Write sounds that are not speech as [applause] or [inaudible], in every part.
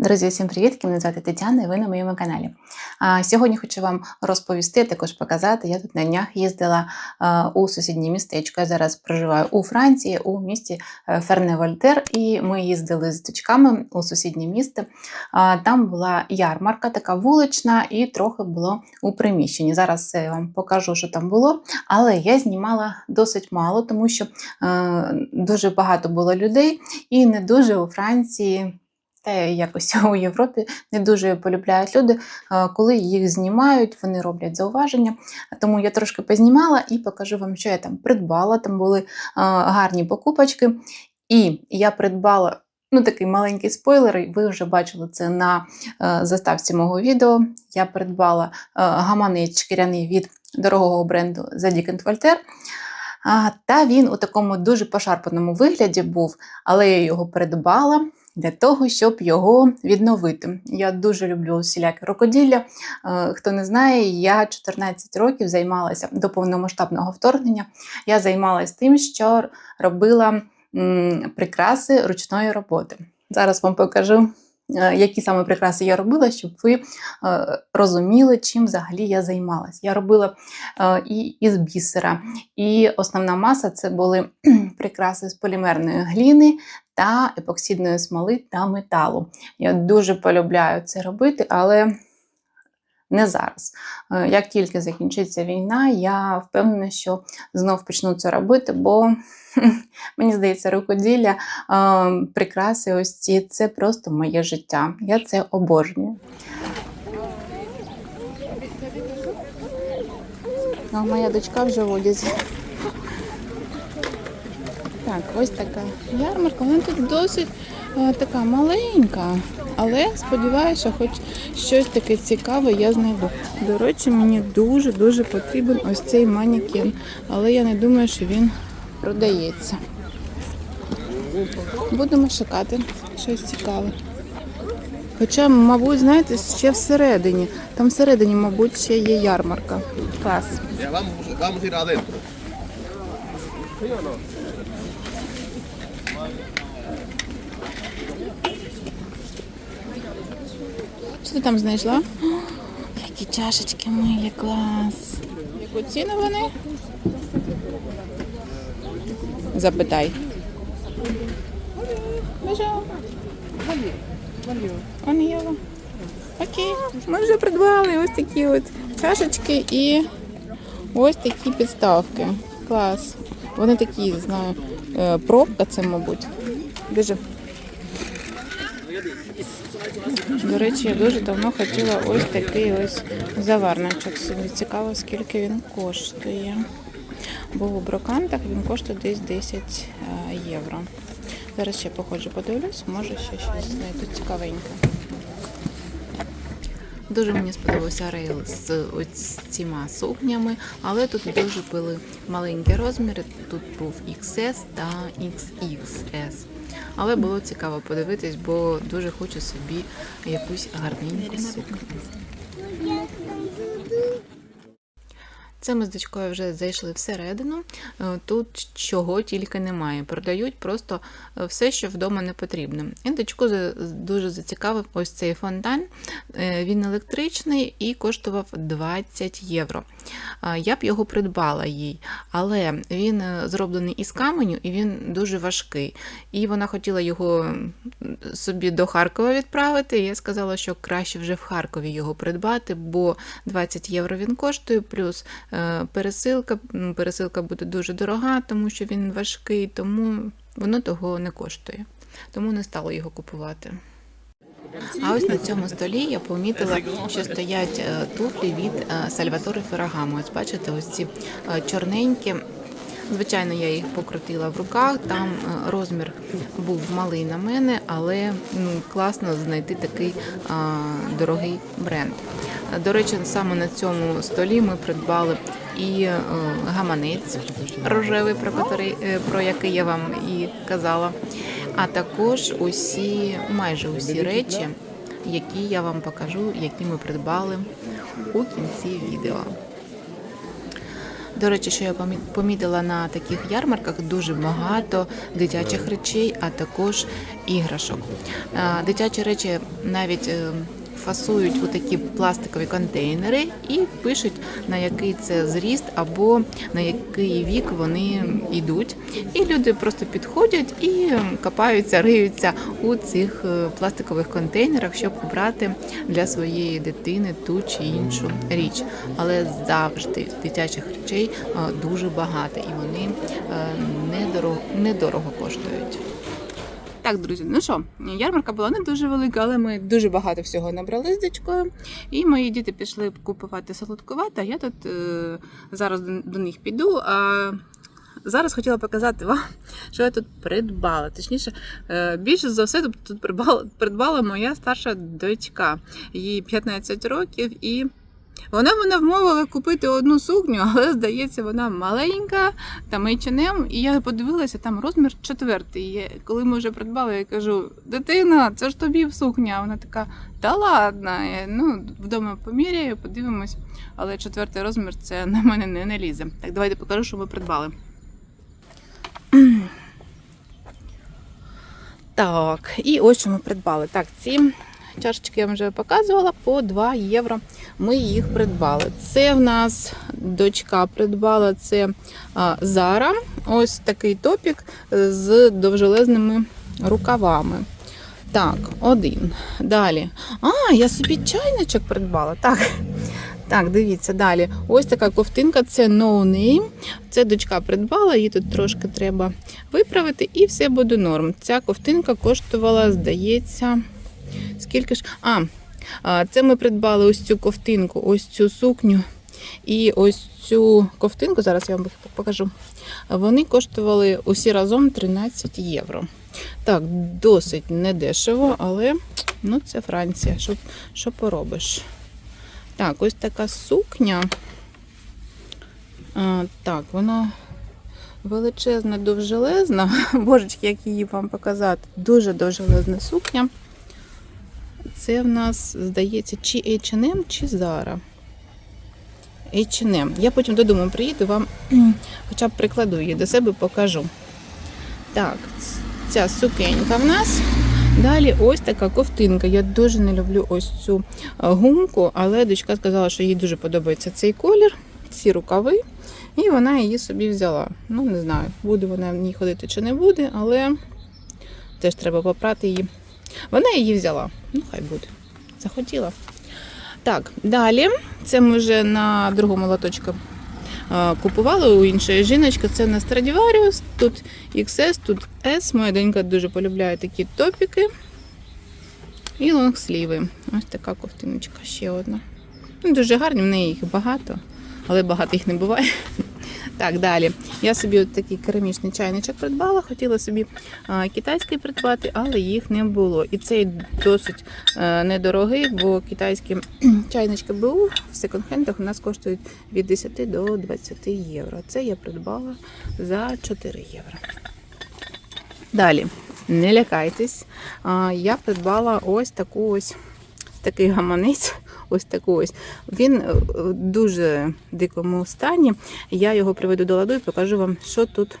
Друзі, всім привіт! Мене звати Тетяна і ви на моєму каналі. А, Сьогодні хочу вам розповісти, також показати. Я тут на днях їздила у сусіднє містечко. Я зараз проживаю у Франції, у місті е, Ферне-Вольтер, і ми їздили з дочками у сусіднє місто. Там була ярмарка, така вулична, і трохи було у приміщенні. Зараз я вам покажу, що там було. Але я знімала досить мало, тому що е, дуже багато було людей, і не дуже у Франції. Та якось [laughs] у Європі не дуже полюбляють люди, е, коли їх знімають, вони роблять зауваження. Тому я трошки познімала і покажу вам, що я там придбала. Там були е, гарні покупочки. І я придбала ну, такий маленький спойлер. Ви вже бачили це на е, заставці мого відео. Я придбала е, гаманець шкіряний від дорогого бренду Zadig Voltaire. Та він у такому дуже пошарпаному вигляді був, але я його придбала для того, щоб його відновити. Я дуже люблю усілякі рукоділля. Е, Хто не знає, я 14 років займалася до повномасштабного вторгнення. Я займалася тим, що робила прикраси ручної роботи. Зараз вам покажу. Е, Які саме прикраси я робила, щоб ви е, розуміли, чим взагалі я займалась. Я робила е, і із бісера, і основна маса це були [clears throat] прикраси з полімерної гліни та епоксидної смоли та металу. Я дуже полюбляю це робити, але не зараз. Е, Як тільки закінчиться війна, я впевнена, що знов почну це робити, бо [laughs] мені здається, рукоділля, е, прикраси, ось ці це просто моє життя. Я це обожнюю. А моя дочка вже в одязі. Так, ось така ярмарка. Вона тут досить така маленька, але сподіваюся, хоч щось таке цікаве я знайду. До речі, мені дуже-дуже потрібен ось цей манікен, але я не думаю, що він продається. Будемо шукати щось цікаве. Хоча, мабуть, знаєте, ще всередині. Там всередині, мабуть, ще є ярмарка. Клас. Що ти там знайшла? О, [gasps] які чашечки милі, клас. Яку ціну вони? Запитай. Bonjour. Он Окей. Ми вже придбали ось такі от чашечки і ось такі підставки. Клас. Вони такі, знаю, е, пробка це, мабуть. Дуже До речі, я дуже давно хотіла ось такий ось заварничок собі. Цікаво, скільки він коштує. Бо у брокантах він коштує десь 10 е, євро. Зараз ще походжу, подивлюсь, може ще щось знайду цікавеньке. Дуже мені сподобався рейл з ось цими сукнями, але тут дуже були маленькі розміри. Тут був XS та XXS. Але було цікаво подивитись, бо дуже хочу собі якусь гарненьку сукню. Це ми з дочкою вже зайшли всередину. Е, Тут чого тільки немає. Продають просто е, все, що вдома не потрібно. І дочку дуже зацікавив ось цей фонтан. Е, Він електричний і коштував 20 євро. Я б його придбала їй, але він е, зроблений із каменю і він дуже важкий. І вона хотіла його собі до Харкова відправити. І я сказала, що краще вже в Харкові його придбати, бо 20 євро він коштує, плюс е, пересилка. Пересилка буде дуже дорога, тому що він важкий, тому воно того не коштує. Тому не стала його купувати. А ось на цьому столі я помітила, що стоять е, туфлі від е, Сальваторе Ферагамо. Ось бачите, ось ці е, чорненькі. Звичайно, я їх покрутила в руках. Там розмір був малий на мене, але ну класно знайти такий а, дорогий бренд. До речі, саме на цьому столі ми придбали і е, гаманець рожевий, про який я вам і казала, а також усі, майже усі речі, які я вам покажу, які ми придбали у кінці відео. До речі, що я помітила на таких ярмарках дуже багато дитячих речей, а також іграшок. Дитячі речі навіть е, фасують у такі пластикові контейнери і пишуть на який це зріст або на який вік вони йдуть. І люди просто підходять і копаються, риються у цих е, пластикових контейнерах, щоб обрати для своєї дитини ту чи іншу річ. Але завжди дитячих речей е, дуже багато і вони е, недорого, недорого коштують. Так, друзі, ну що, ярмарка була не дуже велика, але ми дуже багато всього набрали з дочкою. І мої діти пішли купувати солодкувати, а я тут е, зараз до, них піду. А зараз хотіла показати вам, що я тут придбала. Точніше, е, більше за все тут придбала, придбала моя старша дочка. Їй 15 років і. Вона мене вмовила купити одну сукню, [laughs] але здається, вона маленька, там H&M, і я подивилася, там розмір четвертий. Я- коли ми вже придбали, я кажу: дитина, це ж тобі в сукня. Вона така, та ладно. Я, ну, вдома поміряю, подивимось. Але четвертий розмір це на мене не, не лізе. Так, давайте покажу, що ми придбали. [clears throat] Так, і ось що ми придбали. Так, ці чашечки я вам вже показувала по 2 євро. Ми їх придбали. Це в нас дочка придбала це Зара. Ось такий топік з довжелезними рукавами. Так, один. Далі. А, я собі чайничок придбала. Так. Так, дивіться далі. Ось така ковтинка, це no name. Це дочка придбала, її тут трошки треба виправити, і все буде норм. Ця ковтинка коштувала, здається, скільки ж. А, це ми придбали ось цю ковтинку, ось цю сукню і ось цю ковтинку. Зараз я вам покажу. Вони коштували усі разом 13 євро. Так, досить недешево, але ну, це Франція. Що, що поробиш? Так, ось така сукня. А, так, вона величезна, довжелезна. [laughs] Божечки, як її вам показати. Дуже довжелезна сукня. Це в нас, здається, чи H&M, чи Zara. H&M. Я потім додому приїду, вам [clears throat] хоча б прикладу її до себе покажу. Так, ця сукенька в нас. Далі ось така ковтинка. Я дуже не люблю ось цю гумку, але дочка сказала, що їй дуже подобається цей колір, ці рукави, і вона її собі взяла. Ну, не знаю, буде вона в ній ходити чи не буде, але теж треба попрати її. Вона її взяла. Ну, хай буде. Захотіла. Так, далі. Це ми вже на другому лоточку купували у іншої жіночки. Це на Stradivarius. Тут XS, тут S. Моя донька дуже полюбляє такі топіки. І лонгсліви. Ось така ковтиночка ще одна. Ну, дуже гарні, в неї їх багато, але багато їх не буває. [laughs] Так, далі. Я собі от такий керамічний чайничок придбала. Хотіла собі китайський придбати, але їх не було. І цей досить е, недорогий, бо китайські чайнички БУ в секонд-хендах у нас коштують від 10 до 20 євро. Це я придбала за 4 євро. Далі, не лякайтесь. Я придбала ось таку ось такий гаманець. Ось таку ось. Він е, в дуже дикому стані. Я його приведу до ладу і покажу вам, що тут,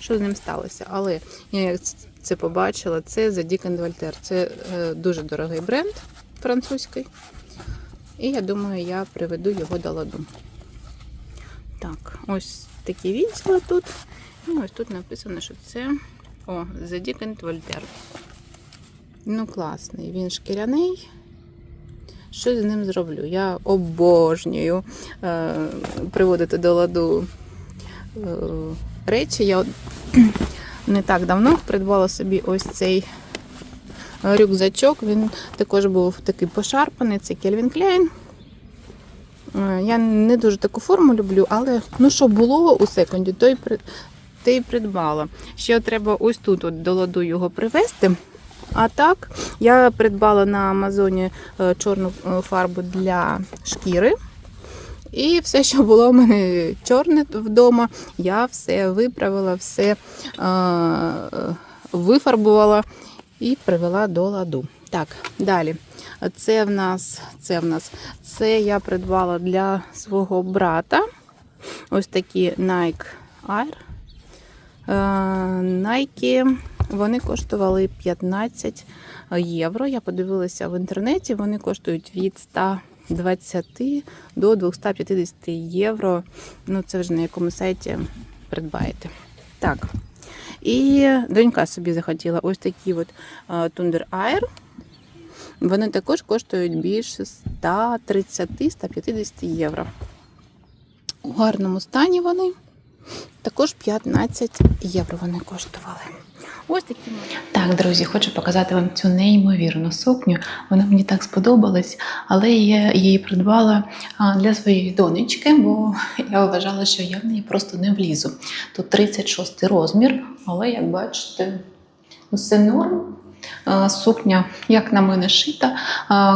що з ним сталося. Але я як це побачила, це за Dick Walter. Це е, дуже дорогий бренд французький. І я думаю, я приведу його до ладу. Так, ось такі відділи тут. І ось тут написано, що це о, The Dick Walter. Ну, класний. Він шкіряний. Що з ним зроблю? Я обожнюю е, приводити до ладу е, речі. Я [clears throat] не так давно придбала собі ось цей рюкзачок. Він також був такий пошарпаний, це Calvin Klein. Е, Я не дуже таку форму люблю, але ну що було у секунді, то й придбала. Ще треба ось тут от до ладу його привезти. А так, я придбала на Амазоні е, чорну е, фарбу для шкіри. І все, що було у мене чорне вдома, я все виправила, все е, вифарбувала і привела до ладу. Так, далі. Це в нас, це в нас, це я придбала для свого брата. ось такі Nike Air. Nike, вони коштували 15 євро. Я подивилася в інтернеті, вони коштують від 120 до 250 євро. Ну, це вже на якому сайті придбаєте. Так. І донька собі захотіла ось такі от е, Thunder Air. Вони також коштують більше 130-150 євро. У гарному стані вони. Також 15 євро вони коштували. Ось такі. Так, друзі, хочу показати вам цю неймовірну сукню. Вона мені так сподобалась, але я її придбала для своєї донечки, бо я вважала, що я в неї просто не влізу. Тут 36 розмір, але як бачите, все норм. Сукня, як на мене, шита.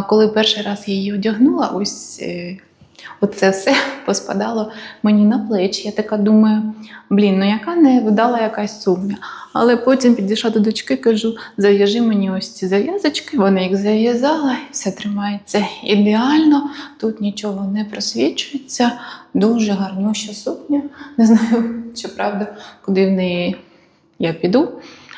Коли перший раз я її одягнула, ось е, оце все [laughs] поспадало мені на плечі. Я така думаю, блін, ну яка невдала якась сукня. Але потім підійшла до дочки, кажу, зав'яжи мені ось ці зав'язочки. Вона їх зав'язала, все тримається ідеально, тут нічого не просвічується. Дуже гарнюща сукня. Не знаю, чи правда, куди в неї я піду,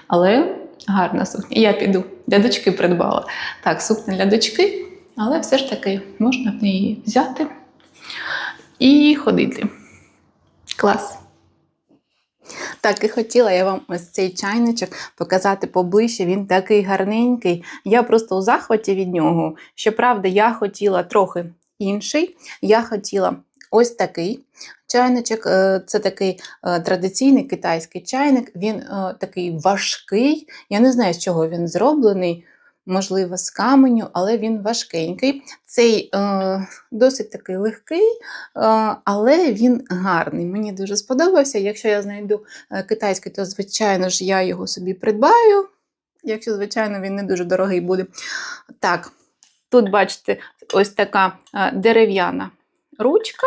але гарна сукня. Я піду. Для дочки придбала. Так, сукня для дочки, але все ж таки можна в неї взяти і ходити. Клас. Так, і хотіла я вам ось цей чайничок показати поближче. Він такий гарненький. Я просто у захваті від нього. Щоправда, я хотіла трохи інший. Я хотіла ось такий чайничок. Е, Це такий е, традиційний китайський чайник. Він е, такий важкий. Я не знаю, з чого він зроблений. Можливо, з каменю, але він важкенький. Цей е, досить такий легкий, е, але він гарний. Мені дуже сподобався. Якщо я знайду е, китайський, то, звичайно ж, я його собі придбаю. Якщо, звичайно, він не дуже дорогий буде. Так, тут, бачите, ось така е, дерев'яна ручка.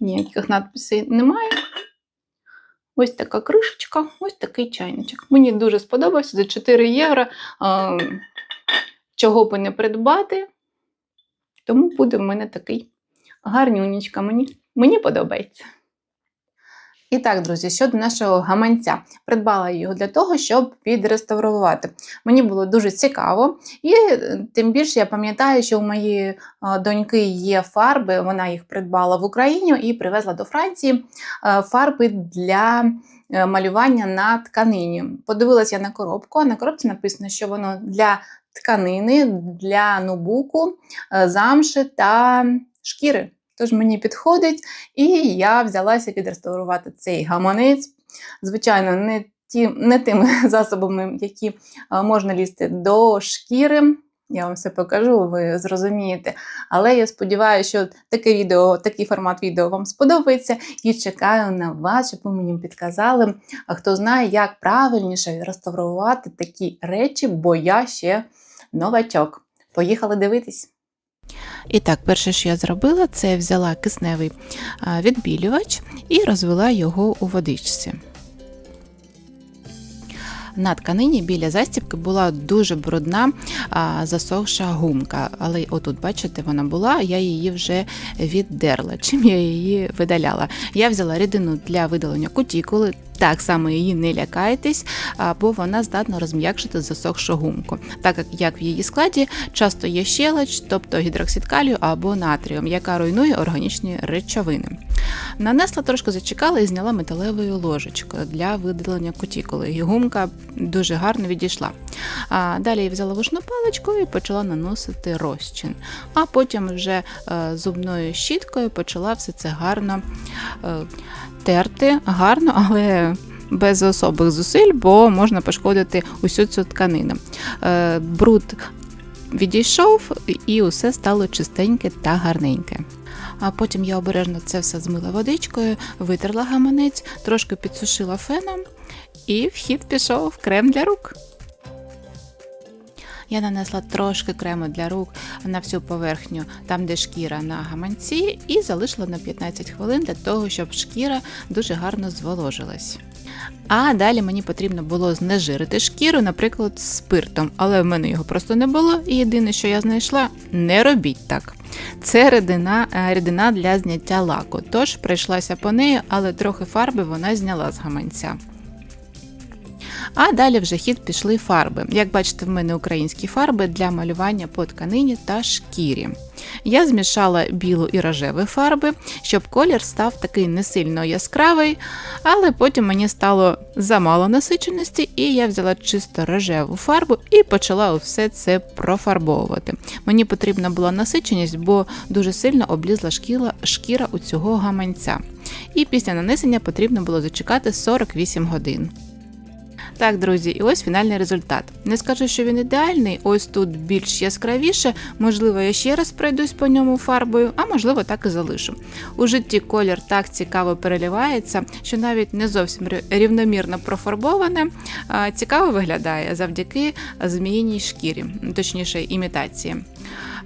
Ніяких надписей немає. Ось така кришечка, ось такий чайничок. Мені дуже сподобався за 4 євро. Чого би не придбати. Тому буде в мене такий гарнюнічка. Мені, мені подобається. І так, друзі, щодо нашого гаманця, придбала його для того, щоб відреставрувати. Мені було дуже цікаво, і е, тим більше я пам'ятаю, що у моєї е, доньки є фарби, вона їх придбала в Україні і привезла до Франції е, фарби для малювання на тканині. Подивилася я на коробку, а на коробці написано, що воно для тканини, для нубуку, замши та шкіри. Тож мені підходить, і я взялася відреставрувати цей гаманець. Звичайно, не, ті, не тими [laughs] засобами, які е, можна лізти до шкіри. Я вам все покажу, ви зрозумієте. Але я сподіваюся, що таке відео, такий формат відео вам сподобається і чекаю на вас, щоб ви мені підказали, хто знає, як правильніше реставрувати такі речі, бо я ще новачок. Поїхали дивитись. І так, перше, що я зробила, це взяла кисневий відбілювач і розвела його у водичці. На тканині біля застібки була дуже брудна а, засохша гумка. Але отут, бачите, вона була, я її вже віддерла. Чим я її видаляла? Я взяла рідину для видалення кутікули. Так само її не лякайтесь, бо вона здатна розм'якшити засохшу гумку, так як- в її складі часто є щелоч, тобто гідроксид калію або натріум, яка руйнує органічні речовини. Нанесла трошки зачекала і зняла металевою ложечкою для видалення кутікули. І гумка дуже гарно відійшла. А далі взяла вушну паличку і почала наносити розчин. А потім вже е, зубною щіткою почала все це гарно е, терти. Гарно, але без особих зусиль, бо можна пошкодити усю цю тканину. Е, бруд відійшов, і усе стало чистеньке та гарненьке. А потім я обережно це все змила водичкою, витерла гаманець, трошки підсушила феном, і в хід пішов крем для рук. Я нанесла трошки крему для рук на всю поверхню, там де шкіра на гаманці, і залишила на 15 хвилин для того, щоб шкіра дуже гарно зволожилась. А далі мені потрібно було знежирити шкіру, наприклад, спиртом, але в мене його просто не було. І єдине, що я знайшла, не робіть так. Це рідина, е, рідина для зняття лаку. Тож прийшлася по неї, але трохи фарби вона зняла з гаманця. А далі вже хід пішли фарби. Як бачите, в мене українські фарби для малювання по тканині та шкірі. Я змішала білу і рожеві фарби, щоб колір став такий не сильно яскравий, але потім мені стало замало насиченості, і я взяла чисто рожеву фарбу і почала все це профарбовувати. Мені потрібна була насиченість, бо дуже сильно облізла шкіра, шкіра у цього гаманця. І після нанесення потрібно було зачекати 48 годин. Так, друзі, і ось фінальний результат. Не скажу, що він ідеальний, ось тут більш яскравіше, можливо, я ще раз пройдусь по ньому фарбою, а можливо, так і залишу. У житті колір так цікаво переливається, що навіть не зовсім рівномірно профарбоване, цікаво виглядає завдяки зміїній шкірі, точніше, імітації.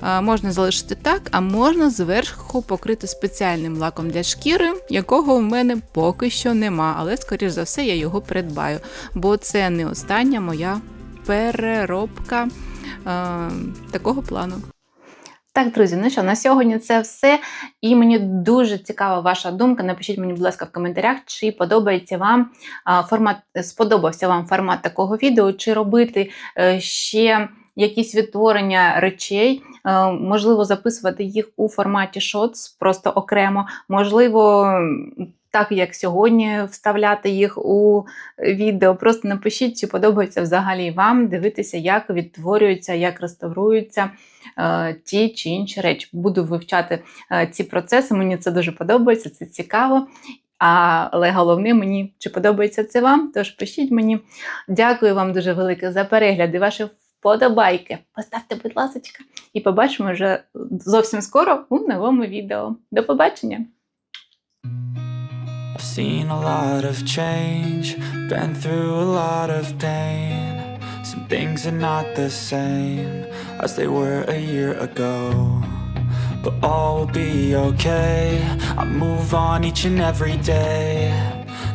А, Можна залишити так, а можна зверху покрити спеціальним лаком для шкіри, якого в мене поки що нема, але скоріш за все я його придбаю, бо це не остання моя переробка е, такого плану. Так, друзі, ну що, на сьогодні це все. І мені дуже цікава ваша думка. Напишіть мені, будь ласка, в коментарях, чи подобається вам формат, сподобався вам формат такого відео, чи робити е, ще якісь відтворення речей, Е, можливо, записувати їх у форматі Shots, просто окремо, можливо. Так як сьогодні вставляти їх у відео, просто напишіть, чи подобається взагалі вам дивитися, як відтворюються, як реставруються е, ті чи інші речі. Буду вивчати е, ці процеси. Мені це дуже подобається, це цікаво. Але головне мені, чи подобається це вам, тож пишіть мені. Дякую вам дуже велике за перегляди, ваші вподобайки. Поставте, будь ласка, і побачимо вже зовсім скоро у новому відео. До побачення! I've seen a lot of change, been through a lot of pain. Some things are not the same as they were a year ago. But all will be okay. I move on each and every day.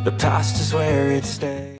The past is where it stays.